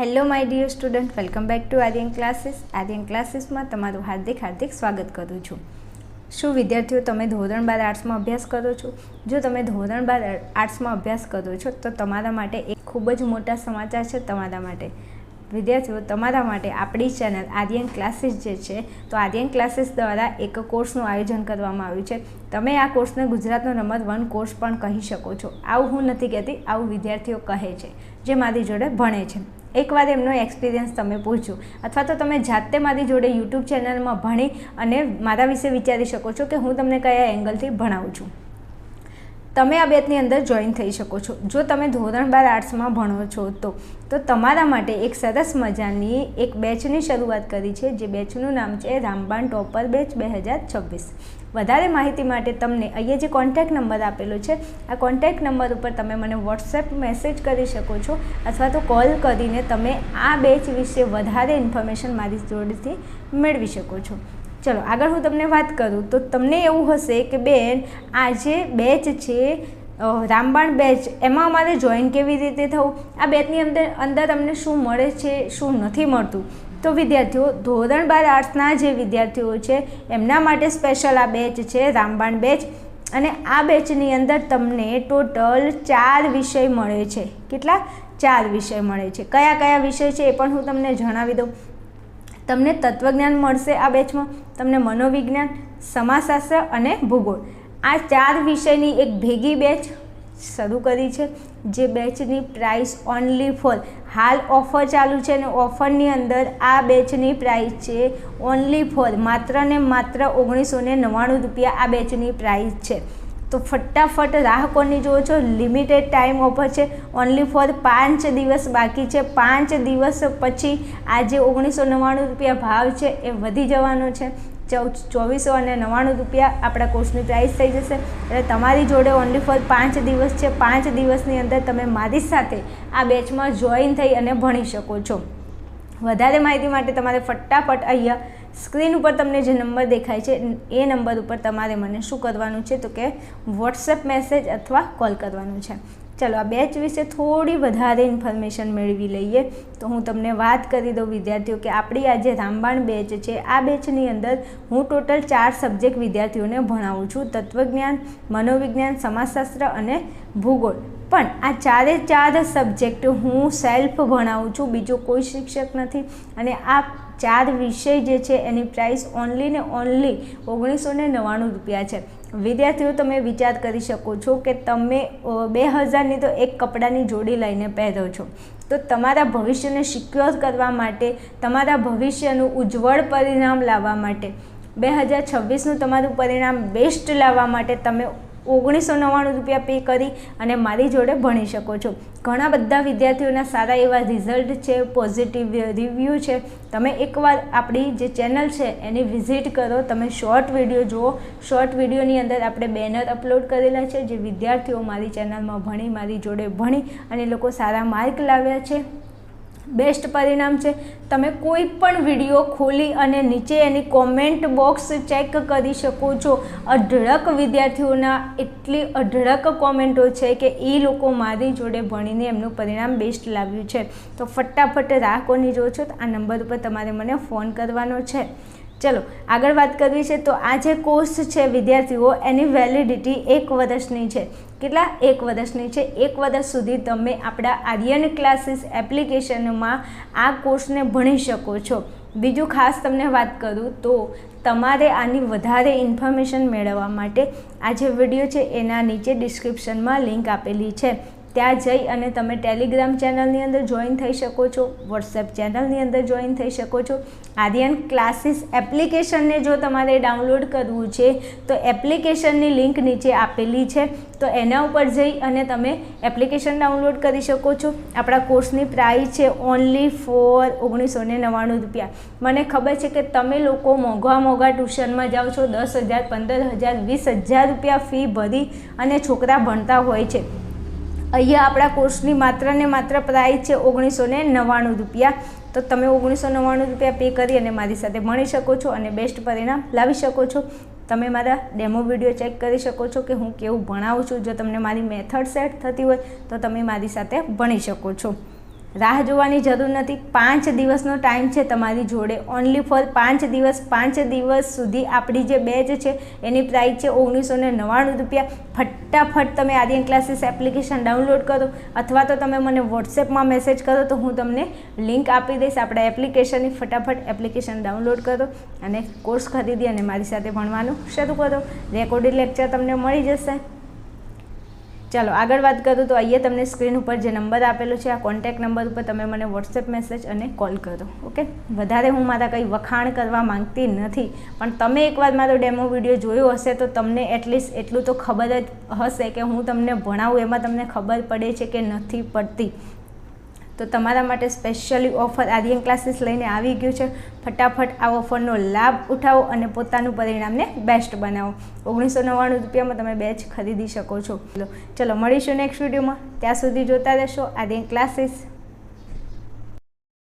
Hello my dear student welcome back to Aryan classes Aryan ક્લાસીસમાં તમારું હાર્દિક હાર્દિક સ્વાગત કરું છું. શું વિદ્યાર્થીઓ, તમે ધોરણ બાર આર્ટ્સમાં અભ્યાસ કરો છો? જો તમે ધોરણ બાર આર્ટ્સમાં અભ્યાસ કરો છો, તો તમારા માટે એક ખૂબ જ મોટા સમાચાર છે તમારા માટે. વિદ્યાર્થીઓ, તમારા માટે આપણી ચેનલ આર્યન ક્લાસીસ જે છે, તો આર્યન ક્લાસીસ દ્વારા એક કોર્સનું આયોજન કરવામાં આવ્યું છે. તમે આ કોર્સને ગુજરાતનો નંબર વન કોર્સ પણ કહી શકો છો. આવું હું નથી કહેતી, આવું વિદ્યાર્થીઓ કહે છે, જે મારી જોડે ભણે છે. એકવાર એમનો એક્સપિરિયન્સ તમે પૂછો અથવા તો તમે જાતે મારી જોડે યુટ્યુબ ચેનલમાં ભણી અને મારા વિશે વિચારી શકો છો કે હું તમને કયા એંગલથી ભણાવું છું. તમે આ બેચની અંદર જોઈન થઈ શકો છો. જો તમે ધોરણ બાર આર્ટ્સમાં ભણો છો, તો તો તમારા માટે એક સરસ મજાની એક બેચની શરૂઆત કરી છે, જે બેચનું નામ છે રામબાણ ટોપર બેચ બે હજાર છવ્વીસ. વધારે માહિતી માટે તમને અહીંયા જે કોન્ટેક્ટ નંબર આપેલો છે, આ કોન્ટેક્ટ નંબર ઉપર તમે મને વોટ્સએપ મેસેજ કરી શકો છો, અથવા તો કોલ કરીને તમે આ બેચ વિશે વધારે ઇન્ફોર્મેશન મારી જોડેથી મેળવી શકો છો. ચલો, આગળ હું તમને વાત કરું. તો તમને એવું હશે કે બેન આ જે બેચ છે રામબાણ બેચ એમાં અમારે જોઈન કેવી રીતે થવું? આ બેચની અંદર અંદર અમને શું મળે છે, શું નથી મળતું? તો વિદ્યાર્થીઓ, ધોરણ બાર આર્ટ્સના જે વિદ્યાર્થીઓ છે, એમના માટે સ્પેશિયલ આ બેચ છે, રામબાણ બેચ અને આ બેચની અંદર તમને ટોટલ ચાર વિષય મળે છે. કેટલા? ચાર વિષય મળે છે. કયા કયા વિષય છે એ પણ હું તમને જણાવી દઉં. તમને તત્વજ્ઞાન મળશે આ બેચમાં. તમને મનોવિજ્ઞાન, સમાજશાસ્ત્ર અને ભૂગોળ. આ ચાર વિષયની એક ભેગી બેચ શરૂ કરી છે. જે બેચની પ્રાઇસ ઓનલી ફોર હાલ ઓફર ચાલુ છે અને ઓફરની અંદર આ બેચની પ્રાઇસ છે ઓનલી ફોર માત્ર ને માત્ર ઓગણીસો ને રૂપિયા આ બેચની પ્રાઇસ છે. તો ફટાફટ રાહકોની જુઓ છો? લિમિટેડ ટાઈમ ઓફર છે. ઓનલી ફોર પાંચ દિવસ બાકી છે. પાંચ દિવસ પછી આ જે ઓગણીસો નવ્વાણું રૂપિયા ભાવ છે. એ વધી જવાનો છે. ચૌદ ચોવીસો અને નવ્વાણું રૂપિયા આપણા કોર્સની પ્રાઇસ થઈ જશે. એટલે તમારી જોડે ઓનલી ફોર પાંચ દિવસ છે. પાંચ દિવસની અંદર તમે મારી સાથે આ બેચમાં જોઈન થઈ અને ભણી શકો છો. વધારે માહિતી માટે તમારે ફટાફટ અહીંયા સ્ક્રીન ઉપર તમને જે નંબર દેખાય છે, એ નંબર ઉપર તમારે મને શું કરવાનું છે તો કે વોટ્સએપ મેસેજ અથવા કોલ કરવાનું છે. ચલો, આ બેચ વિશે થોડી વધારે ઇન્ફોર્મેશન મેળવી લઈએ. તો હું તમને વાત કરી દઉં વિદ્યાર્થીઓ કે આપણી આ જે રામબાણ બેચ છે, આ બેચની અંદર હું ટોટલ ચાર સબ્જેક્ટ વિદ્યાર્થીઓને ભણાવું છું. તત્વજ્ઞાન, મનોવિજ્ઞાન, સમાજશાસ્ત્ર અને ભૂગોળ. પણ આ ચારે ચાર સબ્જેક્ટ હું સેલ્ફ ભણાવું છું. બીજો કોઈ શિક્ષક નથી. અને આ ચાર વિષય જે છે એની પ્રાઇસ ઓનલી ને ઓનલી ઓગણીસો ને નવ્વાણું રૂપિયા છે. વિદ્યાર્થીઓ, તમે વિચાર કરી શકો છો કે તમે બે હજારની તો એક કપડાની જોડી લઈને પહેરો છો. તો તમારા ભવિષ્યને સિક્યોર કરવા માટે, તમારા ભવિષ્યનું ઉજ્જવળ પરિણામ લાવવા માટે, બે હજાર છવ્વીસનું તમારું પરિણામ બેસ્ટ લાવવા માટે તમે ઓગણીસો નવ્વાણું રૂપિયા પે કરી અને મારી જોડે ભણી શકો છો. ઘણા બધા વિદ્યાર્થીઓના સારા એવા રિઝલ્ટ છે પોઝિટિવ રિવ્યૂ છે. તમે એકવાર આપણી જે ચેનલ છે એની વિઝિટ કરો. તમે શોર્ટ વીડિયો જુઓ. શોર્ટ વિડીયોની અંદર આપણે બેનર અપલોડ કરેલા છે, જે વિદ્યાર્થીઓ મારી ચેનલમાં ભણી, મારી જોડે ભણી અને લોકો સારા માર્ક લાવ્યા છે. બેસ્ટ પરિણામ છે. તમે કોઈ પણ વીડિયો ખોલી અને નીચે એની કોમેન્ટ બોક્સ ચેક કરી શકો છો. અઢળક વિદ્યાર્થીઓના એટલી અઢળક કોમેન્ટો છે કે એ લોકો મારી જોડે ભણીને એમનું પરિણામ બેસ્ટ લાવ્યું છે. તો ફટાફટ રાહ કોની જો છો તો આ નંબર ઉપર તમારે મને ફોન કરવાનો છે. ચલો, આગળ વાત કરવી છે તો આ જે કોર્સ છે વિદ્યાર્થીઓ, એની વેલિડિટી એક વર્ષની છે. કેટલા? એક વર્ષની છે. એક વર્ષ સુધી તમે આપણા આર્યન ક્લાસીસ એપ્લિકેશનમાં આ કોર્સને ભણી શકો છો. બીજું ખાસ તમને વાત કરું તો તમારે આની વધારે ઇન્ફોર્મેશન મેળવવા માટે આ જે વીડિયો છે એના નીચે ડિસ્ક્રિપ્શનમાં લિંક આપેલી છે. ત્યાં જઈ અને તમે ટેલિગ્રામ ચેનલની અંદર જોઈન થઈ શકો છો વોટ્સએપ ચેનલની અંદર જોઈન થઈ શકો છો. આર્યન ક્લાસીસ એપ્લિકેશનને જો તમારે ડાઉનલોડ કરવું છે, તો એપ્લિકેશનની લિંક નીચે આપેલી છે. તો એના ઉપર જઈ અને તમે એપ્લિકેશન ડાઉનલોડ કરી શકો છો. આપણા કોર્સની પ્રાઇસ છે ઓનલી ફોર ઓગણીસો ને નવ્વાણું રૂપિયા. મને ખબર છે કે તમે લોકો મોંઘા મોંઘા ટ્યુશનમાં જાઓ છો, દસ હજાર, પંદર હજાર, વીસ હજાર રૂપિયા ફી ભરી અને છોકરા ભણતા હોય છે. અહીંયા આપણા કોર્સની માત્ર ને માત્ર પ્રાઇસ છે ઓગણીસો ને નવ્વાણું રૂપિયા. તો તમે ઓગણીસો નવ્વાણું રૂપિયા પે કરી અને મારી સાથે ભણી શકો છો અને બેસ્ટ પરિણામ લાવી શકો છો. તમે મારા ડેમો વીડિયો ચેક કરી શકો છો કે હું કેવું ભણાવું છું. જો તમને મારી મેથડ સેટ થતી હોય તો તમે મારી સાથે ભણી શકો છો. રાહ જોવાની જરૂર નથી. પાંચ દિવસનો ટાઈમ છે તમારી જોડે. ઓનલી ફોર પાંચ દિવસ પાંચ દિવસ સુધી આપણી જે બેચ છે, એની પ્રાઇસ છે ઓગણીસો નવ્વાણું રૂપિયા. ફટાફટ તમે આર્યન ક્લાસીસ એપ્લિકેશન ડાઉનલોડ કરો અથવા તો તમે મને વોટ્સએપમાં મેસેજ કરો તો હું તમને લિંક આપી દઈશ. આપણા એપ્લિકેશનની ફટાફટ એપ્લિકેશન ડાઉનલોડ કરો અને કોર્સ ખરીદી અને મારી સાથે ભણવાનું શરૂ કરો. રેકોર્ડેડ લેક્ચર તમને મળી જશે. ચાલો, આગળ વાત કરું તો અહીંયા તમને સ્ક્રીન ઉપર જે નંબર આપેલો છે, આ કોન્ટેક્ટ નંબર ઉપર તમે મને વોટ્સએપ મેસેજ અને કોલ કરો ઓકે વધારે હું મારા કંઈ વખાણ કરવા માંગતી નથી, પણ તમે એકવાર મારો ડેમો વીડિયો જોયો હશે તો તમને એટલીસ્ટ એટલું તો ખબર જ હશે કે હું તમને ભણાવું, એમાં તમને ખબર પડે છે કે નથી પડતી. તો તમારા માટે સ્પેશિયલી ઓફર આર્યન ક્લાસીસ લઈને આવી ગયું છે. ફટાફટ આ ઓફરનો લાભ ઉઠાવો અને પોતાનું પરિણામને બેસ્ટ બનાવો. ઓગણીસો નવ્વાણું રૂપિયામાં તમે બેચ ખરીદી શકો છો. ચલો, મળીશું નેક્સ્ટ વિડીયોમાં ત્યાં સુધી જોતા રહેશો. આર્યન ક્લાસીસ